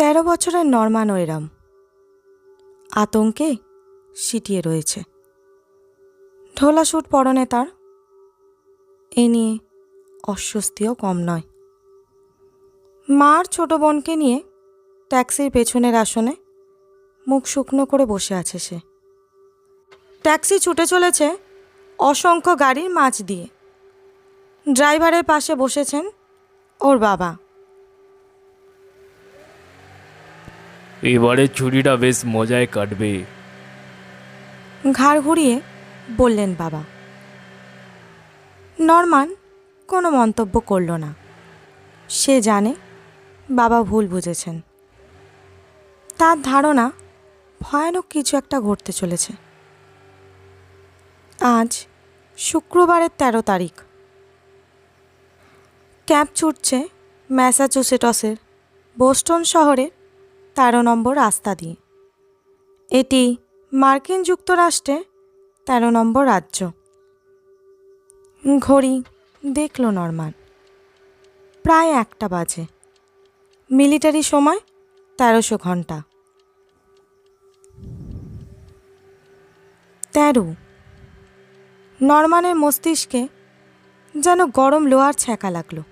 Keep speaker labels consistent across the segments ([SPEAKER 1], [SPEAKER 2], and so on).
[SPEAKER 1] তেরো বছরের নরমান ওইরাম আতঙ্কে সিটিয়ে রয়েছে। ঢোলা স্যুট পরনে তার। এ নিয়ে অস্বস্তিও কম নয়। মার ছোট বোনকে নিয়ে ট্যাক্সির পেছনের আসনে মুখ শুকনো করে বসে আছে সে। ট্যাক্সি ছুটে চলেছে অসংখ্য গাড়ির মাঝ দিয়ে। ড্রাইভারের পাশে বসেছেন ওর বাবা।
[SPEAKER 2] এবারে ছুটিটা বেশ মজায় কাটবে।
[SPEAKER 1] ঘাড় ঘুরিয়ে বললেন বাবা। নরমান কোনো মন্তব্য করল না। সে জানে বাবা ভুল বুঝেছেন। তার ধারণা ভয়ানক কিছু একটা ঘটতে চলেছে। আজ শুক্রবারের তেরো তারিখ। ক্যাব ছুটছে ম্যাসাচুসেটসের বোস্টন শহরের তেরো নম্বর রাস্তা দিয়ে। এটি মার্কিন যুক্তরাষ্ট্রে তেরো নম্বর রাজ্য। ঘড়ি দেখল নরমান। প্রায় একটা বাজে। মিলিটারি সময় তেরোশো ঘণ্টা। তেরো। নরমানের মস্তিষ্কে যেন গরম লোহার ছ্যাঁকা লাগল।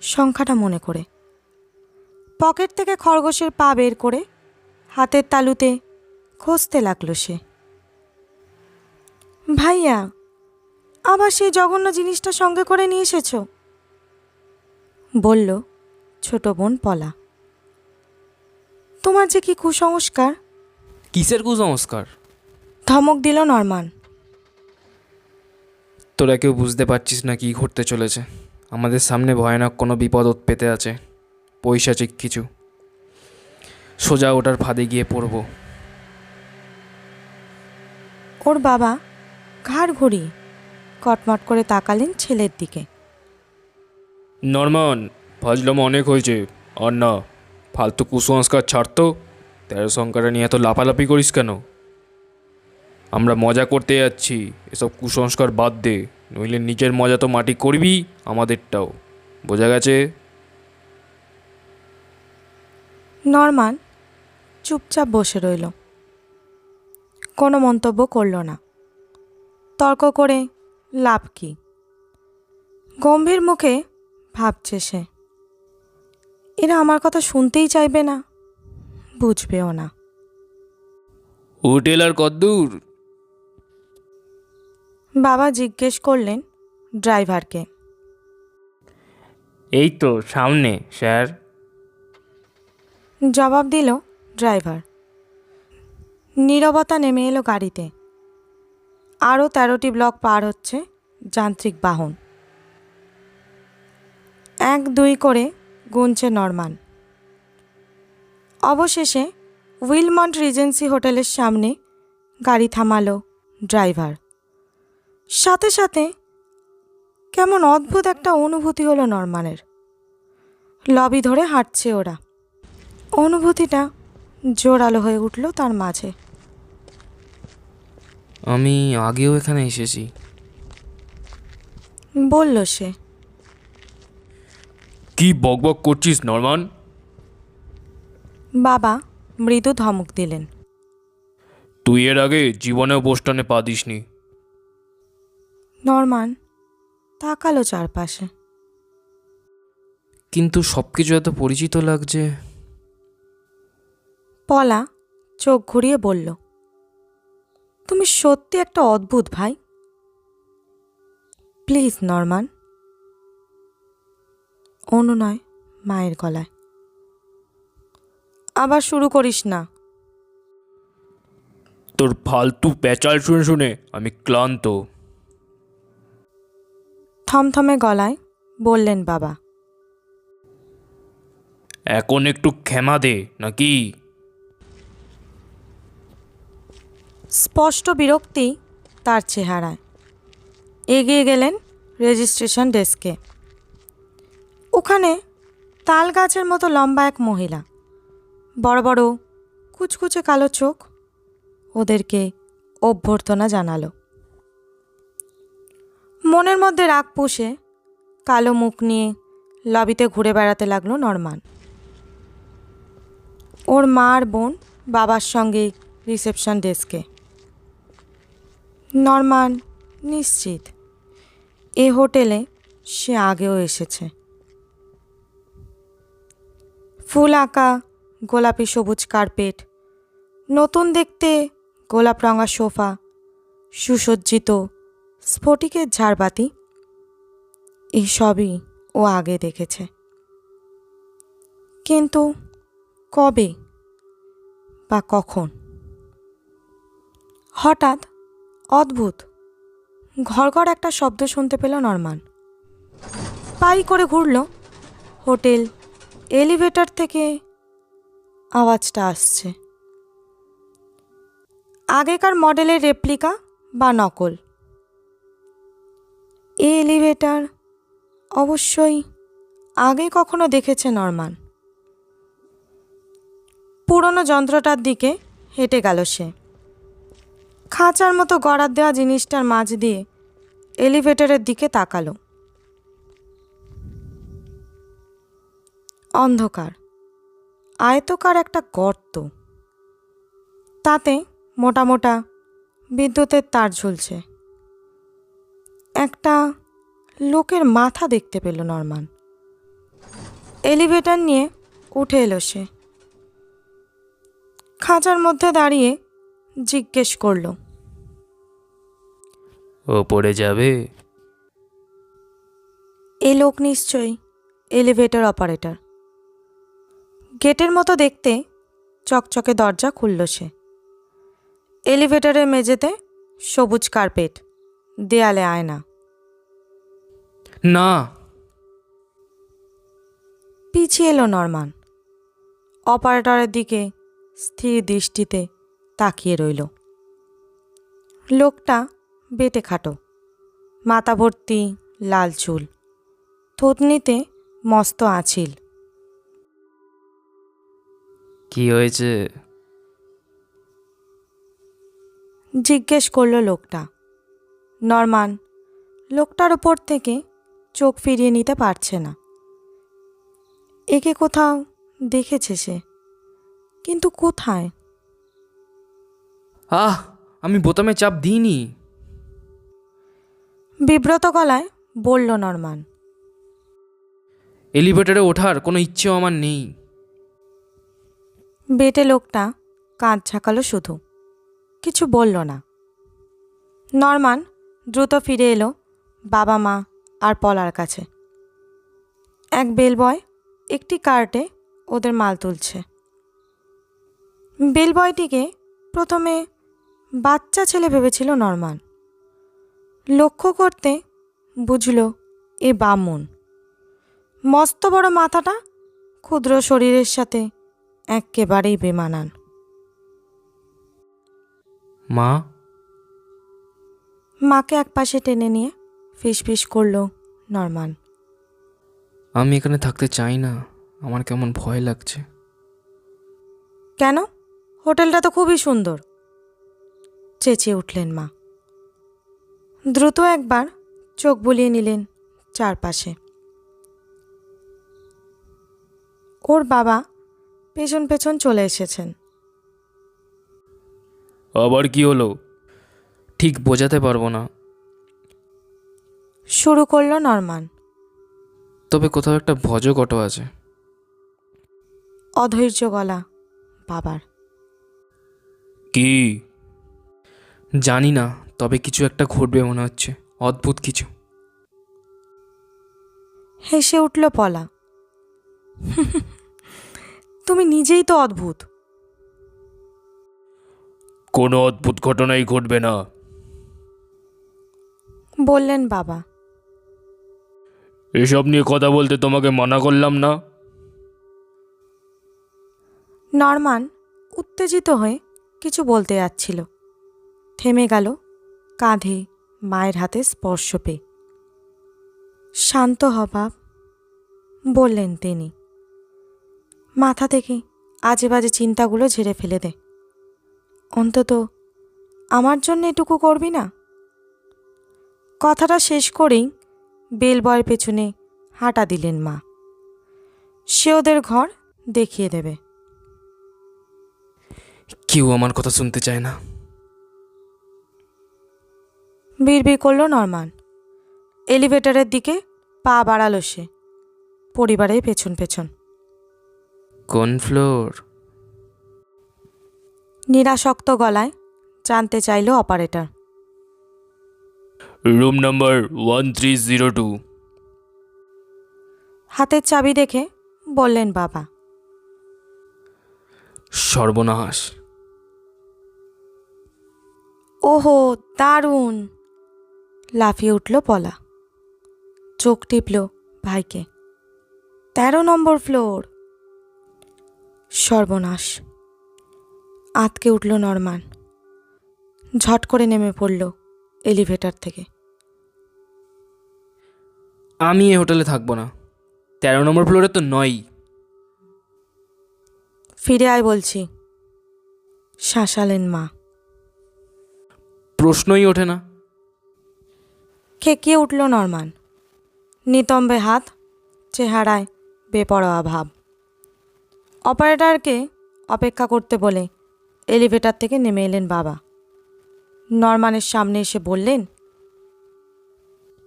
[SPEAKER 1] সংখ্যাটা মনে করে। পকেট থেকে খরগোশের পা বের করে হাতের তালুতে খুঁজতে লাগল সে। ভাইয়া আবার সেই জঘন্য জিনিসটা সঙ্গে করে নিয়ে এসেছ? বলল ছোট বোন পলা। তোমার যে কি কুসংস্কার?
[SPEAKER 2] কিসের কুসংস্কার?
[SPEAKER 1] ধমক দিল নরমান।
[SPEAKER 2] তোরা কেউ বুঝতে পারছিস না কি ঘটতে চলেছে। আমাদের সামনে ভয়ানক কোনো বিপদ পেতে আছে। পৈশাচিক কিছু। সোজা ওটার ফাঁদে গিয়ে পড়ব।
[SPEAKER 1] ওর বাবা ঘাড় ঘুরিয়ে কটমট করে তাকালেন ছেলের দিকে।
[SPEAKER 2] নর্মান ফাজলাম অনেক হয়েছে। আর না ফালতু কুসংস্কার ছাড়তো তেরো সংখ্যাটা নিয়ে এত লাফালাফি করিস কেন? আমরা মজা করতে যাচ্ছি এসব কুসংস্কার বাদ দে। নইলে নিজের মজা তো মাটি করবি আমাদেরটাও। বোঝা গেছে?
[SPEAKER 1] নরমান চুপচাপ বসে রইল। কোনো মন্তব্য করল না। তর্ক করে লাভ কি? গম্ভীর মুখে ভাবছে সে। এরা আমার কথা শুনতেই চাইবে না বুঝবেও না।
[SPEAKER 2] হোটেল আর কদ্দূর?
[SPEAKER 1] বাবা জিজ্ঞেস করলেন ড্রাইভারকে।
[SPEAKER 2] এই তো সামনে স্যার।
[SPEAKER 1] জবাব দিল ড্রাইভার। নীরবতা নেমে এলো গাড়িতে। আরও তেরোটি ব্লক পার হচ্ছে যান্ত্রিক বাহন। এক দুই করে গুনছে নরমান। অবশেষে উইলমন্ট রিজেন্সি হোটেলের সামনে গাড়ি থামালো ড্রাইভার। সাথে সাথে কেমন অদ্ভুত একটা অনুভূতি হলো নরমানের। লবি ধরে হাঁটছে ওরা। অনুভূতিটা জোরালো হয়ে উঠল তার মাঝে।
[SPEAKER 2] আমি আগেও এখানে এসেছি।
[SPEAKER 1] বলল সে।
[SPEAKER 2] কি বকবক করছিস নরমান?
[SPEAKER 1] বাবা মৃদু ধমক দিলেন।
[SPEAKER 2] তুই এর আগে জীবনেও বোস্টনে পা দিসনি।
[SPEAKER 1] নরমান তাকালো চারপাশে।
[SPEAKER 2] কিন্তু সব কিছু এত পরিচিত লাগছে।
[SPEAKER 1] পলা চোখ ঘুরিয়ে বলল তুমি সত্যি একটা অদ্ভুত ভাই? Please Norman. অনুনয় মায়ের গলায়। আবার শুরু করিস না।
[SPEAKER 2] তোর ফালতু প্যাচাল শুনে শুনে আমি ক্লান্ত।
[SPEAKER 1] থমথমে গলায় বললেন বাবা
[SPEAKER 2] এখন একটু ক্ষমা দে নাকি?
[SPEAKER 1] স্পষ্ট বিরক্তি তার চেহারায়। এগিয়ে গেলেন রেজিস্ট্রেশন ডেস্কে। ওখানে তাল গাছের মতো লম্বা এক মহিলা। বড় বড় কুচকুচে কালো চোখ ওদেরকে অভ্যর্থনা জানালো। মনের মধ্যে রাগ পুষে কালো মুখ নিয়ে লবিতে ঘুরে বেড়াতে লাগল নরমান। ওর মা আর বোন বাবার সঙ্গে রিসেপশন ডেস্কে। নরমান, নিশ্চিত। এ হোটেলে সে আগেও এসেছে। ফুল আঁকা, গোলাপি সবুজ কার্পেট, নতুন দেখতে গোলাপ রঙা সোফা, সুসজ্জিত স্ফটিকের ঝাড়বাতি এইসবই ও আগে দেখেছে। কিন্তু কবে বা কখন? হঠাৎ অদ্ভুত। ঘরঘর একটা শব্দ শুনতে পেল নরমান। পাই করে ঘুরল। হোটেল এলিভেটর থেকে আওয়াজটা আসছে। আগেকার মডেলের রেপ্লিকা বা নকল। এই এলিভেটর অবশ্যই আগে কখনো দেখেছে নরমান। পুরনো যন্ত্রটার দিকে হেঁটে গেল সে। খাঁচার মতো গড়ার দেওয়া জিনিসটার মাঝ দিয়ে এলিভেটরের দিকে তাকালো। অন্ধকার। আয়তকার একটা গর্ত। তাতে মোটা মোটা বিদ্যুতের তার ঝুলছে। একটা লোকের মাথা দেখতে পেল নরমান। এলিভেটর নিয়ে উঠে এলো সে। খাঁচার মধ্যে দাঁড়িয়ে জিজ্ঞেস করল।
[SPEAKER 2] ওপরে যাবে?
[SPEAKER 1] এ লোক নিশ্চয়ই এলিভেটর অপারেটর গেটের মতো দেখতে চকচকে দরজা খুলল সে। এলিভেটরের মেঝেতে সবুজ কার্পেট দেয়ালে আয়না।
[SPEAKER 2] না।
[SPEAKER 1] পিছিয়ে এলো নরমান। অপারেটরের দিকে স্থির দৃষ্টিতে তাকিয়ে রইল। লোকটা বেটে খাটো। মাথা ভর্তি লাল চুল। থুতনিতে মস্ত আঁচিল।
[SPEAKER 2] কি হয়েছে?
[SPEAKER 1] জিজ্ঞেস করল লোকটা। নরমান লোকটার ওপর থেকে চোখ ফিরিয়ে নিতে পারছে না। একে কোথাও দেখেছে সে। কিন্তু কোথায়?
[SPEAKER 2] আহ আমি বোতামে চাপ দিইনি।
[SPEAKER 1] বিব্রত গলায় বলল নরমান
[SPEAKER 2] এলিভেটরে ওঠার কোনো ইচ্ছেও আমার নেই।
[SPEAKER 1] বেটে লোকটা কাঁধ ঝাঁকালো শুধু কিছু বলল না। নরমান দ্রুত ফিরে এলো বাবা মা আর পলার কাছে। এক বেলবয় একটি কার্টে ওদের মাল তুলছে। বেলবয়টিকে প্রথমে বাচ্চা ছেলে ভেবেছিল নরমান। লক্ষ্য করতে বুঝল এ বামুন। মস্ত বড় মাথাটা ক্ষুদ্র শরীরের সাথে একেবারেই বেমানান।
[SPEAKER 2] মা?
[SPEAKER 1] মাকে এক পাশে টেনে নিয়ে ফিসফিস করল নরমান।
[SPEAKER 2] আমি এখানে থাকতে চাই না আমার কেমন ভয় লাগছে।
[SPEAKER 1] কেন? হোটেলটা তো খুবই সুন্দর। চেঁচিয়ে উঠলেন মা। দ্রুত একবার চোখ বুলিয়ে নিলেন চারপাশে। ওর বাবা পেছন পেছন চলে এসেছেন।
[SPEAKER 2] আবার কি হলো? ঠিক বোঝাতে পারব না।
[SPEAKER 1] শুরু করল নরমান।
[SPEAKER 2] তবে কোথাও একটা ভজকট আছে।
[SPEAKER 1] অধৈর্য গলা বাবার।
[SPEAKER 2] কি? জানি না তবে কিছু একটা ঘটবে মনে হচ্ছে। অদ্ভুত কিছু।
[SPEAKER 1] হেসে উঠল পলা। তুমি নিজেই তো অদ্ভুত।
[SPEAKER 2] কোনো অদ্ভুত ঘটনাই ঘটবে না।
[SPEAKER 1] বললেন বাবা।
[SPEAKER 2] এসব নিয়ে কথা বলতে তোমাকে মানা করলাম না?
[SPEAKER 1] নরমান উত্তেজিত হয়ে কিছু বলতে যাচ্ছিল। থেমে গেল, কাঁধে মায়ের হাতে স্পর্শ পেয়ে। শান্ত হবাব, বললেন তিনি, মাথা থেকে আজে বাজে চিন্তাগুলো ঝেড়ে ফেলে দে। অন্তত আমার জন্য এটুকু করবি না? কথাটা শেষ করেই বেলবয়ের পেছনে হাঁটা দিলেন মা। সে ওদের ঘর দেখিয়ে দেবে।
[SPEAKER 2] কেউ আমার কথা শুনতে চায় না।
[SPEAKER 1] বিড়বিড় করল নরমান। এলিভেটরের দিকে পা বাড়ালো সে পরিবারের পেছন পেছন।
[SPEAKER 2] কোন ফ্লোর?
[SPEAKER 1] নিরাসক্ত গলায় জানতে চাইল operator.
[SPEAKER 2] Room number one three zero two.
[SPEAKER 1] হাতের চাবি দেখে বললেন বাবা।
[SPEAKER 2] সর্বনাশ।
[SPEAKER 1] ওহো দারুণ। লাফিয়ে উঠল পলা। চোখ টিপল ভাইকে। তেরো নম্বর ফ্লোর। সর্বনাশ। আতকে উঠল নরমান। ঝট করে নেমে পড়ল এলিভেটর থেকে।
[SPEAKER 2] আমি এই হোটেলে থাকব না। তেরো নম্বর ফ্লোরে তো নয়ই।
[SPEAKER 1] ফিরে আয় বলছি। শাসালেন মা।
[SPEAKER 2] প্রশ্নই ওঠে না।
[SPEAKER 1] খেকিয়ে উঠল নরমান। নিতম্বে হাত চেহারায় বেপরোয়া ভাব। অপারেটরকে অপেক্ষা করতে বলে এলিভেটর থেকে নেমে এলেন বাবা। নরমানের সামনে এসে বললেন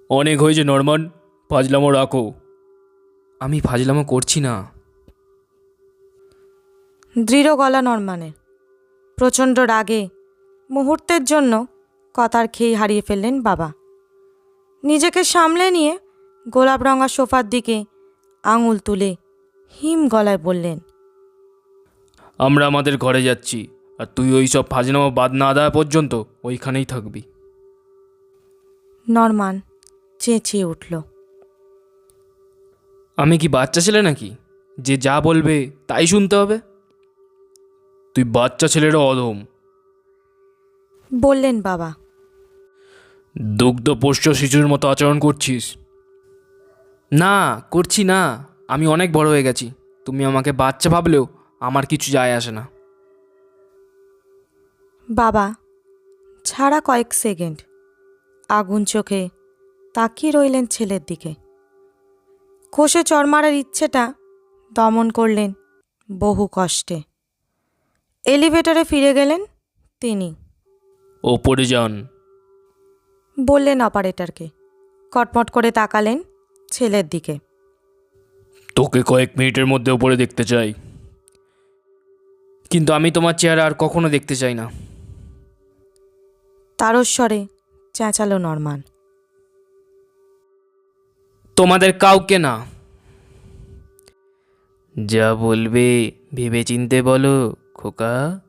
[SPEAKER 2] অনেক হয়েছে নর্মান ফাজলামো রাখো। আমি ফাজলামো করছি না।
[SPEAKER 1] দৃঢ় গলা নরমানের। প্রচণ্ড রাগে মুহূর্তের জন্য কথার খেয়ে হারিয়ে ফেললেন বাবা। নিজেকে সামলে নিয়ে গোলাপ রঙা সোফার দিকে আঙুল তুলে হিম গলায় বললেন
[SPEAKER 2] আমরা আমাদের ঘরে যাচ্ছি আর তুই ওই সব ফাজলামো বাদ না দেওয়া পর্যন্ত ওইখানেই থাকবি।
[SPEAKER 1] নরমান চেঁচিয়ে উঠল
[SPEAKER 2] আমি কি বাচ্চা ছেলে নাকি? যে যা বলবে তাই শুনতে হবে? তুই বাচ্চা ছেলেরও অধম।
[SPEAKER 1] বললেন বাবা
[SPEAKER 2] দুগ্ধ পোষ্য শিশুর মতো আচরণ করছিস? না করছি না। আমি অনেক বড় হয়ে গেছি। তুমি আমাকে বাচ্চা ভাবলেও আমার কিছু যায় আসে না।
[SPEAKER 1] বাবা ছাড়া কয়েক সেকেন্ড। আগুন চোখে তাকিয়ে রইলেন ছেলের দিকে। কষে চড় মারার ইচ্ছেটা দমন করলেন বহু কষ্টে। এলিভেটরে ফিরে গেলেন তিনি।
[SPEAKER 2] ওপরে যান
[SPEAKER 1] বললেন অপারেটরকে। কটমট করে তাকালেন ছেলের দিকে।
[SPEAKER 2] তোকে কয়েক মিনিটের মধ্যে ওপরে দেখতে চাই। কিন্তু আমি তোমার চেহারা আর কখনো দেখতে চাই না।
[SPEAKER 1] তারস্বরে চেঁচালো নরমান।
[SPEAKER 2] তোমাদের কাউকে না। যা বলবে ভেবে চিনতে বলো খোকা।